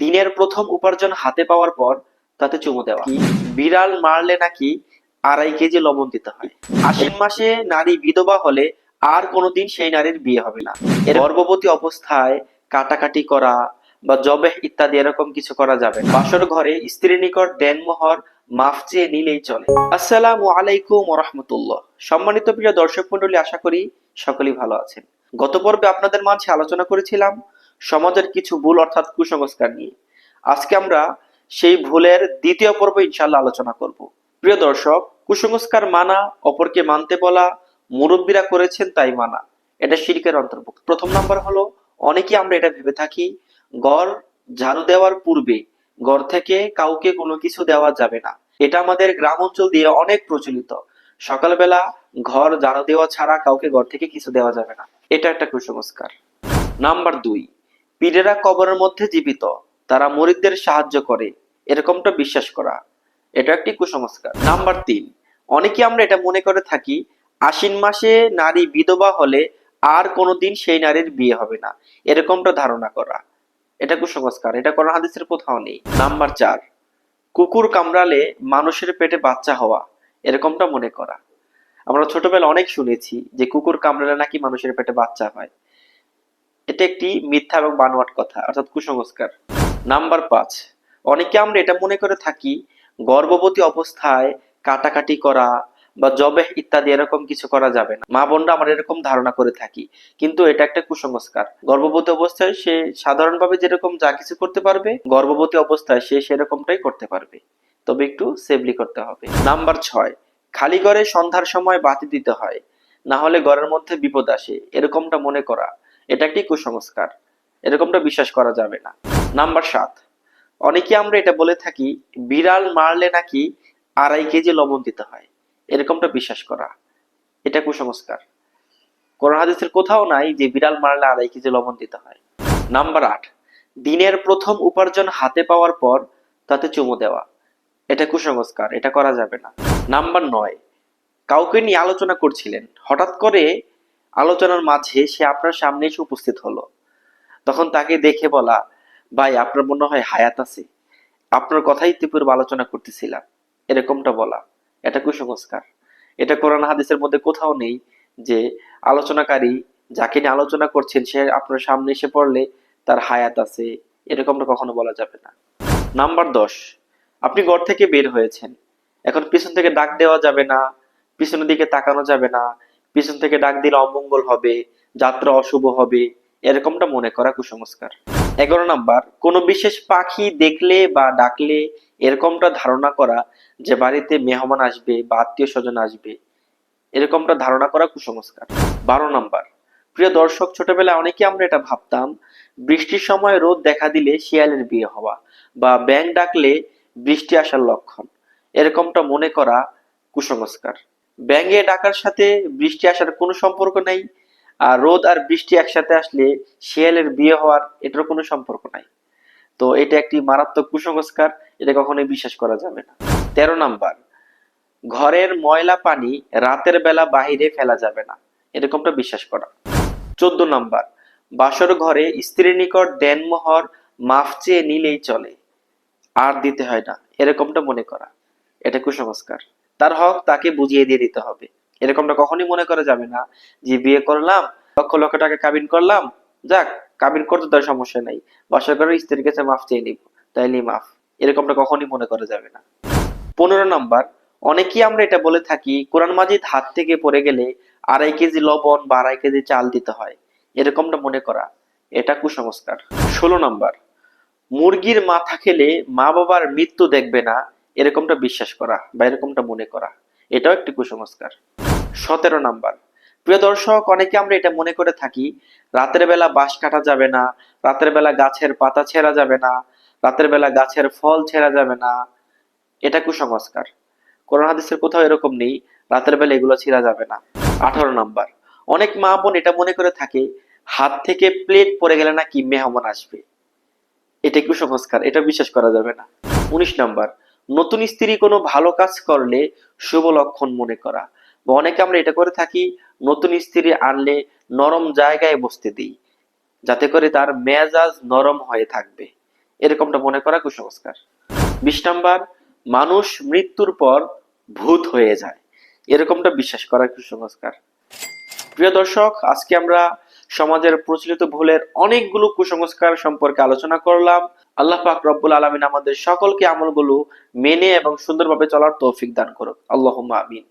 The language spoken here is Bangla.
দিনের প্রথম উপার্জন হাতে পাওয়ার পর তাতে চুমু দেওয়া। বিড়াল মারলে নাকি আড়াই কেজি লবণ দিতে হয়। আশ্বিন মাসে নারী বিধবা হলে আর কোনোদিন সেই নারীর বিয়ে হবে না। গর্ভবতী অবস্থায় কাটাকাটি করা বা জবে ইত্যাদি এরকম কিছু করা যাবে। বাসর ঘরে স্ত্রীর নিকট দেনমোহর মাফ চেয়ে নিলেই চলে। আসসালামু আলাইকুম রহমতুল্লাহ। সম্মানিত প্রিয় দর্শক মন্ডলী আশা করি সকলেই ভালো আছেন। গত পর্বে আপনাদের মাঝে আলোচনা করেছিলাম সমাজের কিছু ভুল অর্থাৎ কুসংস্কার নিয়ে। আজকে আমরা সেই ভুলের দ্বিতীয় পর্ব ইনশাল্লাহ আলোচনা করব। প্রিয় দর্শক, কুসংস্কার মানা, অপরকে মানতে বলা, মুরব্বীরা করেছেন তাই মানা। এটা শিরকের অন্তর্ভুক্ত। প্রথম নাম্বার হলো অনেকে আমরা এটা ভেবে থাকি, গড় ঝাড়ু দেওয়ার পূর্বে ঘর থেকে কাউকে কোনো কিছু দেওয়া যাবে না। এটা আমাদের গ্রাম অঞ্চল দিয়ে অনেক প্রচলিত। সকালবেলা ঘর ঝাড়ু দেওয়া ছাড়া কাউকে ঘর থেকে কিছু দেওয়া যাবে না। এটা একটা কুসংস্কার। নাম্বার দুই পীরেরা কবরের মধ্যে জীবিত। তারা মরিদদের সাহায্য করে। এরকমটা বিশ্বাস করা। এটা একটি কুসংস্কার। নাম্বার তিন অনেকে আমরা এটা মনে করে থাকি, আশ্বিন মাসে নারী বিধবা হলে আর কোনোদিন সেই নারীর বিয়ে হবে না। এরকমটা ধারণা করা। এটা কুসংস্কার। এটা কোরআন হাদিসের কোথাও নেই। নাম্বার চার, কুকুর কামড়ালে মানুষের পেটে বাচ্চা হওয়া। এরকমটা মনে করা। আমরা ছোটবেলা অনেক শুনেছি যে কুকুর কামড়ালে নাকি মানুষের পেটে বাচ্চা হয়। এটা একটি মিথ্যা এবং বানোয়াট কথা, অর্থাৎ কুসংস্কার। নাম্বার পাঁচ, অনেকে আমরা এটা মনে করে থাকি গর্ভবতী অবস্থায় কাটাকাটি করা বা জবে ইত্যাদি এরকম কিছু করা যাবে না। মা বোনরা আমরা এরকম ধারণা করে থাকি, কিন্তু এটা একটা কুসংস্কার। গর্ভবতী অবস্থায় সে সাধারণভাবে যেরকম যা কিছু করতে পারবে, গর্ভবতী অবস্থায় সে সেরকমটাই করতে পারবে। তবে একটু সেভলি করতে হবে। নাম্বার ছয়, খালি ঘরে সন্ধ্যার সময় বাতি দিতে হয়, না হলে ঘরের মধ্যে বিপদ আসে, এরকমটা মনে করা। এটা একটি কুসংস্কার। এরকমটা বিশ্বাস করা যাবে না। নাম্বার সাত, অনেকে আমরা এটা বলে থাকি, বিড়াল মারলে নাকি আড়াই কেজি লবণ দিতে হয়। এরকমটা বিশ্বাস করা। এটা কুসংস্কার। কোরআন হাদিসের কোথাও নাই যে বিড়াল মারলে আড়াই কেজি লবণ দিতে হয়। নাম্বার আট, দিনের প্রথম উপার্জন হাতে পাওয়ার পর তাতে চুমু দেওয়া। এটা কুসংস্কার, এটা করা যাবে না। নাম্বার নয়, কাউকে নিয়ে আলোচনা করছিলেন। হঠাৎ করে আলোচনার মাঝে সে আপনার সামনে এসে উপস্থিত হলো। তখন তাকে দেখে বলা, ভাই, আপনার মনে হয় হায়াত আছে। আপনার কথাই তীব্র আলোচনা করতেছিলাম। এরকমটা বলা। এটা কুসংস্কার। এটা কোরআন হাদিসের মধ্যে কোথাও নেই যে আলোচনাকারী যাকে নিয়ে আলোচনা করছেন, সে আপনার সামনে এসে পড়লে তার হায়াত আছে। এরকমটা কখনো বলা যাবে না। নাম্বার দশ, আপনি ঘর থেকে বের হয়েছেন। এখন পিছন থেকে ডাক দেওয়া যাবে না, পিছনের দিকে তাকানো যাবে না। পিছন থেকে ডাক দিলে অমঙ্গল হবে, যাত্রা অশুভ হবে, এরকমটা মনে করা কুসংস্কার। এগারো নাম্বার, কোনো বিশেষ পাখি দেখলে বা ডাকলে এরকমটা ধারণা করা যে বাড়িতে মেহমান আসবে বা আত্মীয় স্বজন আসবে, এরকমটা ধারণা করা কুসংস্কার। বারো নাম্বার, প্রিয় দর্শক, ছোটবেলায় অনেকে আমরা এটা ভাবতাম, বৃষ্টির সময় রোদ দেখা দিলে শিয়ালের বিয়ে হওয়া বা ব্যাং ডাকলে বৃষ্টি আসার লক্ষণ, এরকমটা মনে করা কুসংস্কার। ব্যাঙে ডাকার সাথে বৃষ্টি আসার কোনো সম্পর্ক নেই, আর রোদ আর বৃষ্টি একসাথে আসলে শিয়ালের বিয়ে হওয়ার এটার কোনো সম্পর্ক নাই। তো এটা একটি মারাত্মক কুসংস্কার, এটা কখনোই বিশ্বাস করা যাবে না। তেরো নাম্বার, ঘরের ময়লা পানি রাতের বেলা বাহিরে ফেলা যাবে না, এরকমটা বিশ্বাস করা। চোদ্দ নাম্বার, বাসর ঘরে স্ত্রীর নিকট দেনমোহর মাফ চেয়ে নিলেই চলে, আর দিতে হয় না, এরকমটা মনে করা, এটা কুসংস্কার। তার হক তাকে বুঝিয়ে দিয়ে দিতে হবে। এরকমটা কখনই মনে করা যাবে না যে বিয়ে করলাম, লক্ষ লক্ষ টাকা কাবিন করলাম, যাক, কাবিন করতে তার সমস্যা নাই। বাসা করে স্ত্রীর কাছে মাফ চেয়ে নিব তাইলে মাফ। এরকমটা কখনই মনে করা যাবে না। পনেরো নাম্বার, অনেকেই আমরা এটা বলে থাকি, কোরআন মাজিদ হাত থেকে পড়ে গেলে আড়াই কেজি লবণ বা আড়াই কেজি চাল দিতে হয়। এরকমটা মনে করা, এটা কুসংস্কার। ষোলো নম্বর, মুরগির মাথা খেলে মা বাবার মৃত্যু দেখবে না এরকমটা বিশ্বাস করা বা এরকমটা মনে করা, এটাও একটি কুসংস্কার। সতেরো নাম্বার, প্রিয় দর্শক, অনেকে আমরা এটা মনে করে থাকি, রাতের বেলা বাঁশ কাটা যাবে না, রাতের বেলা গাছের পাতা ছেঁড়া যাবে না, রাতের বেলা গাছের ফল ছেঁড়া যাবে না, এটা কুসংস্কার। কোরআন হাদিসের কোথাও এরকম নেই, রাতের বেলা এগুলো ছিঁড়া যাবে না। আঠারো নাম্বার, অনেক মা বোন এটা মনে করে থাকে, হাত থেকে প্লেট পড়ে গেলে নাকি মেহমান আসবে। এটা কুসংস্কার, এটা বিশ্বাস করা যাবে না। উনিশ নাম্বার নতুন স্ত্রী কোনো ভালো কাজ করলে শুভ লক্ষণ মনে করা। বা অনেকে আমরা এটা করে থাকি, নতুন স্ত্রী আনলে নরম জায়গায় বসতে দিই, যাতে করে তার মেজাজ নরম হয়ে থাকবে। এরকমটা মনে করা কুসংস্কার। বিশ নাম্বার, মানুষ মৃত্যুর পর ভূত হয়ে যায়। এরকমটা বিশ্বাস করা কুসংস্কার। প্রিয় দর্শক, আজকে আমরা সমাজের প্রচলিত ভুলের অনেকগুলো কুসংস্কার সম্পর্কে আলোচনা করলাম। আল্লাহ পাক রব্বুল আলমিন আমাদের সকলকে আমলগুলো মেনে এবং সুন্দরভাবে চলার তৌফিক দান করুক। আল্লাহ আমিন।